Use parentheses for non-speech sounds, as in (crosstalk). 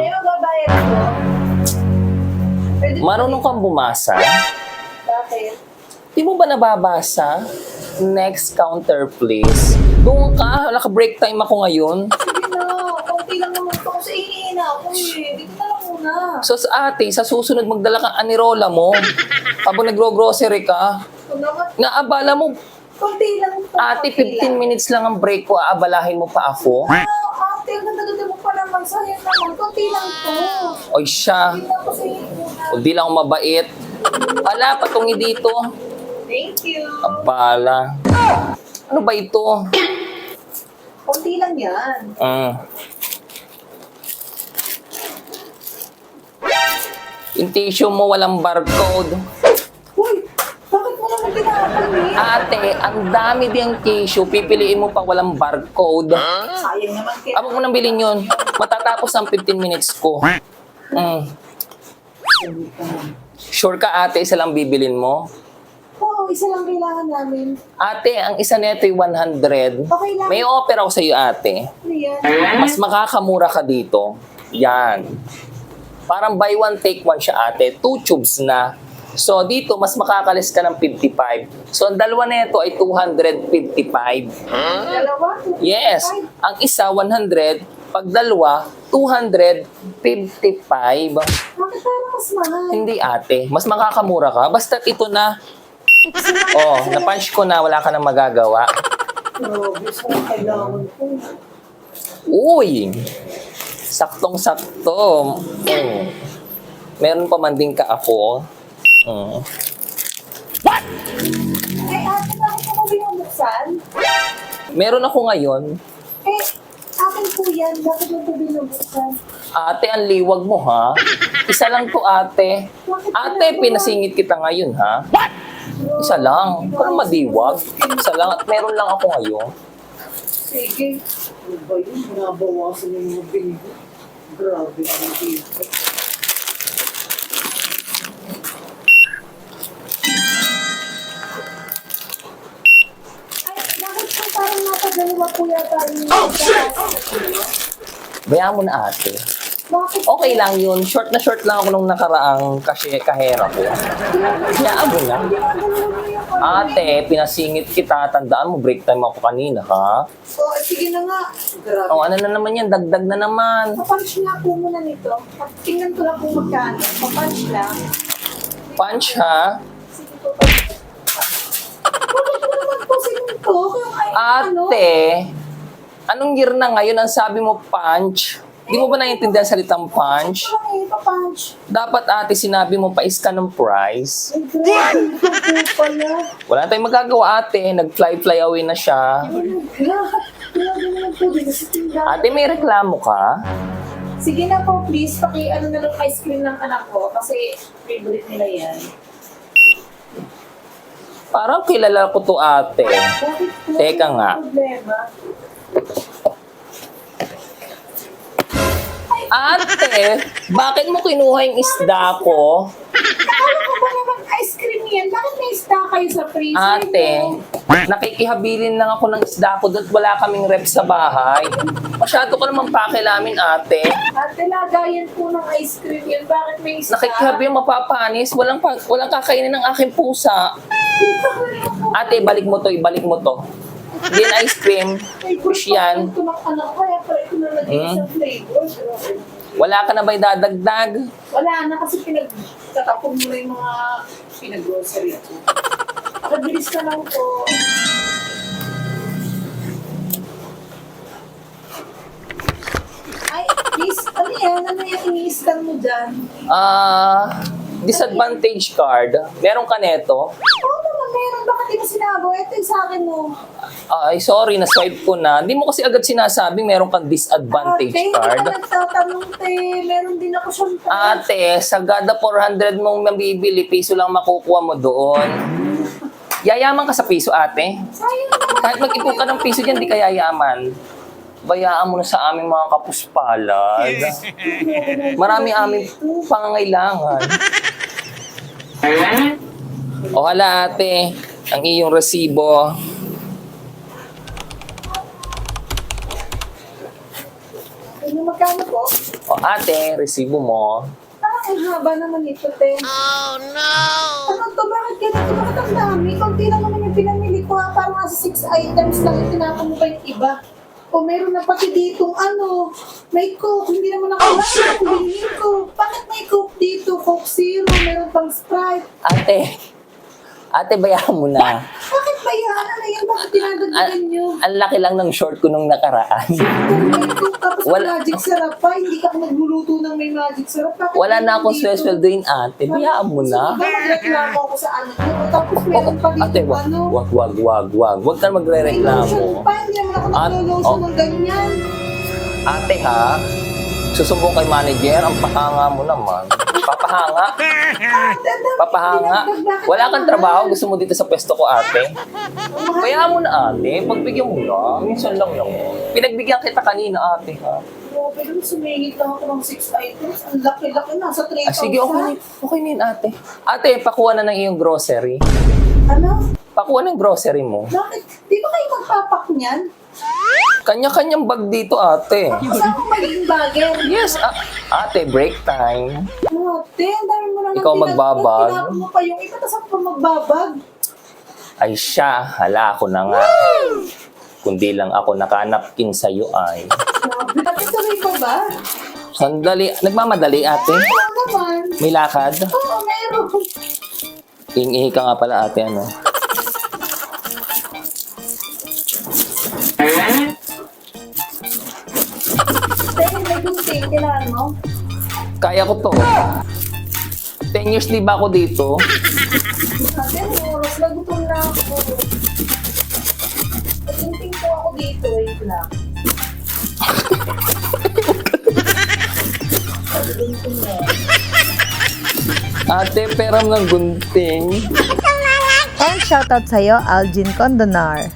May magbabayad ako. Pwede Marunong kang bumasa? Bakit? Di mo ba nababasa? Next counter, please. Doon ka. Naka-break time ako ngayon. Sige na, konti lang naman ito kasi hihingi na ako eh. Dito na lang muna. So sa ate, sa susunod magdala kang anirola mo. Habang nagro-grocery ka. Naabala mo, konti lang ito. ate, 15 minutes lang ang break ko. Aabalahin mo pa ako. Ah, ate, ang ganda-ganda mo pa naman. Sayang naman, konti lang ito. Oy siya. Hindi na ako sa hihingi muna. O di lang ako mabait. Ala, patungi dito. Thank you. Abala. Ano ba ito? Konti lang yan. Mm. Yung tissue mo walang barcode. Uy, bakit mo naman pinapalit? Ate, ang dami diyang tissue. Pipiliin mo pa walang barcode. Sayang naman kaya. Abang mo nang bilhin yun. Matatapos ang 15 minutes ko. Mm. Sure ka ate, isa lang bibilin mo? Oo, isa lang kailangan namin. Ate, ang isa nito ay 100. Okay lang. May offer ako sa iyo ate. Ano yan? Mas makakamura ka dito. Yan. Parang buy one, take one siya ate. Two tubes na. So dito, mas makakalis ka ng 55. So ang dalawa nito ay 255. Dalawa? Yes. Ang isa, 100. Pag dalawa, 255. Bakit mas mahal? Hindi ate. Mas makakamura ka. Basta ito na. Oh, na-punch ko na. Wala ka nang magagawa. Uy! Saktong-sakto. Mm. Meron pa man din ka ako. Mm. Eh, ate, bakit ako binubuksan? Meron ako ngayon. Eh, akin po yan. Bakit mo ito binubuksan? Ate, ang liwag mo ha. Isa lang to ate. Ate, pinasingit kita ngayon ha. Isa lang. Parang madiwag. Isa lang. At meron lang ako ngayon. Sige. Ano ba yun? Nabawasan yung mga bingo. Grabe ang dito. Parang napagalawa po yata yung... Oh, shit! Bayaan mo na ate. Bakit? Okay lang yun. Short na short lang ako nung nakaraang kasi kahera ko. Hayaan mo na. Ate, pinasingit kita. Tandaan mo, break time ako kanina, ha? Oh, sige na nga. Grabe. O, ano na naman yan? Dagdag na naman. Papunch nga po muna nito. Tingnan ko lang kung magkano. Papunch lang. Punch, ha? Sige po. Bakit mo naman po sinunto? Kung ay, ano? Ate, anong year na ngayon ang sabi mo punch? Di mo ba naiintindihan salitang punch? Eh, papunch. Dapat ate, sinabi mo pa iska ng price. Ay. Wala tayong magagawa ate. Nag-fly-fly away na siya. Ate, may reklamo ka? Sige na po, please. Paki ano na lang ice cream ng anak ko kasi favorite nila yan. Parang kilala ko to ate. Bakit po? Teka nga. Problema. Ate, bakit mo kinuha yung isda ko? Akala ko ba naman ice cream yan? Bakit may isda kayo sa freezer? Ate, niyo? nakikihabilin lang ako ng isda ko dahil wala kaming rep sa bahay. Masyado ko naman pakilamin, ate. Ate, lagayan po ng ice cream yan. Bakit may isda? Nakikihabi yung mapapanis. Walang, pa- walang kakainin ng aking pusa. Ate, balik mo to, ibalik mo to. Yan ice cream. Fish yan. Grabe. Wala ka na ba dadagdag? Wala na kasi pinagtatapon mo na yung mga pinag-grocery ko. Mabilis ka lang po. Ay, please, ano yan? Ano yung ini-scan mo dyan? Ah, disadvantage card. Meron ka neto? Oo naman, meron. Bakit di mo sinabi? Ito yung sa akin mo. Ay, sorry, na-swipe ko na. Hindi mo kasi agad sinasabing meron kang disadvantage Ate, card. hindi ka nagtatanong, te. Meron din ako siyang Ate, sa gada 400 mong mabibili, piso lang makukuha mo doon. Yayaman ka sa piso, ate. Sayang. Kahit mag-ipon ka ng piso dyan, di ka yayaman. bayaan mo na sa aming mga kapuspalad. (laughs) Marami aming pangangailangan. (laughs) O hala ate, ang iyong resibo. Ano magkano po? O ate, resibo mo. Ah, ang haba naman ito, te. Oh, no! Ano to? Bakit ganito? Bakit ang dami? Kunti lang naman yung pinamili ko ha. Parang nasa six items lang. yung Tinapon mo pa yung iba. O meron na pati ditong ano, may Coke. Hindi naman ako oh, shit! ko. Bakit may Coke dito? Coke Zero, meron pang Sprite. Ate, ate bayaan mo na. Bakit ba yan? Ano yan? Bakit tinadagdagan nyo? Ang laki lang ng short ko nung nakaraan. Tapos Wala- magic syrup pa, hindi ka nagluluto ng may magic syrup. Bakit Wala na akong dito? sweldoin ate. Bayaan mo na. Sige, magreklamo ako sa ano ko. Tapos meron pa dito Ate, wag, ano. wag, wag, wag, wag. Wag ka May lotion magre-reklamo. pa, hindi naman ako At- naglolotion oh. ng ganyan. Ate ha, susumbong kay manager, ang pakanga mo naman. Papahanga? (laughs) Papahanga? Wala kang trabaho, gusto mo dito sa pwesto ko ate? Kaya mo na ate, pagbigyan mo na. Minsan lang naman. Pinagbigyan kita kanina ate ha. Grabe lang, sumingit lang ako ng 6 items. Ang laki-laki na, sa 3,000. Ah, sige, okay na. Okay na yun, ate. Ate, pakuha na ng iyong grocery. Ano? Pakuha ng grocery mo. Bakit? Di ba kayo magpapak niyan? Kanya-kanyang bag dito, ate. Saan ko magiging bagger? Yes, a- ate, break time. Ate, ang dami mo na Ikaw magbabag? Tinapon mo pa yung iba, tapos ako pa magbabag. Ay siya, hala ako na nga. Kundi lang ako nakanapkin sa'yo ay. Grabe. Ate, tuloy pa ba? Sandali, nagmamadali ate. Wala naman. May lakad. Oo, meron. Ingihi ka nga pala ate, ano. Pero may gunting, kailangan mo. Kaya ko to. 10 years di ba ako dito? (laughs) Ate, oras na gutom na ako. Gunting po ako dito, wait lang. Ate, peram ng gunting. And shoutout sa'yo, Algin Condonar.